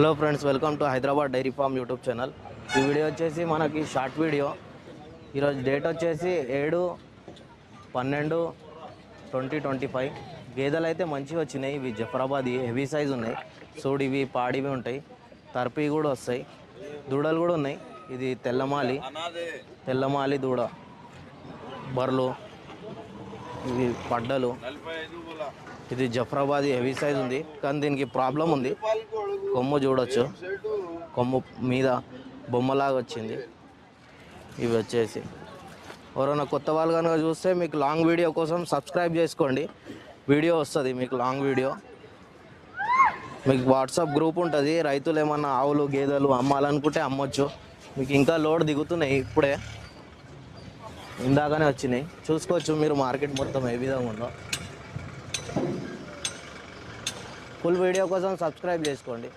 Hello friends welcome to Hyderabad dairy farm YouTube channel. ఈ video వచ్చేసి మనకి short video. ఈరోజు డేట్ వచ్చేసి ఏడు పన్నెండు ట్వంటీ ట్వంటీ ఫైవ్. గేదెలు అయితే మంచిగా వచ్చినాయి ఇవి జఫరాబాద్ హెవీ సైజ్ ఉన్నాయి. సూడివి పాడివి ఉంటాయి. తర్పి కూడా వస్తాయి. దూడలు కూడా ఉన్నాయి. ఇది తెల్లమాలి తెల్లమాలి దూడ. బర్లు ఇవి పడ్డలు. ఇది జఫరాబాద్ హెవీ సైజ్ ఉంది. కానీ దీనికి ప్రాబ్లం ఉంది. కొమ్ము చూడొచ్చు. కొమ్ము మీద బొమ్మలాగా వచ్చింది. ఇవి వచ్చేసి. ఎవరైనా కొత్త వాళ్ళు కనుక చూస్తే మీకు లాంగ్ వీడియో కోసం సబ్స్క్రైబ్ చేసుకోండి. వీడియో వస్తుంది మీకు లాంగ్ వీడియో. మీకు వాట్సాప్ గ్రూప్ ఉంటుంది. రైతులు ఏమన్నా ఆవులు గేదెలు అమ్మాలనుకుంటే అమ్మొచ్చు. మీకు ఇంకా లోడ్ దిగుతున్నాయి ఇప్పుడే. ఇందాకనే వచ్చినాయి. చూసుకోవచ్చు మీరు మార్కెట్ మొత్తం ఏ విధంగా ఉందో. ఫుల్ వీడియో కోసం సబ్స్క్రైబ్ చేసుకోండి.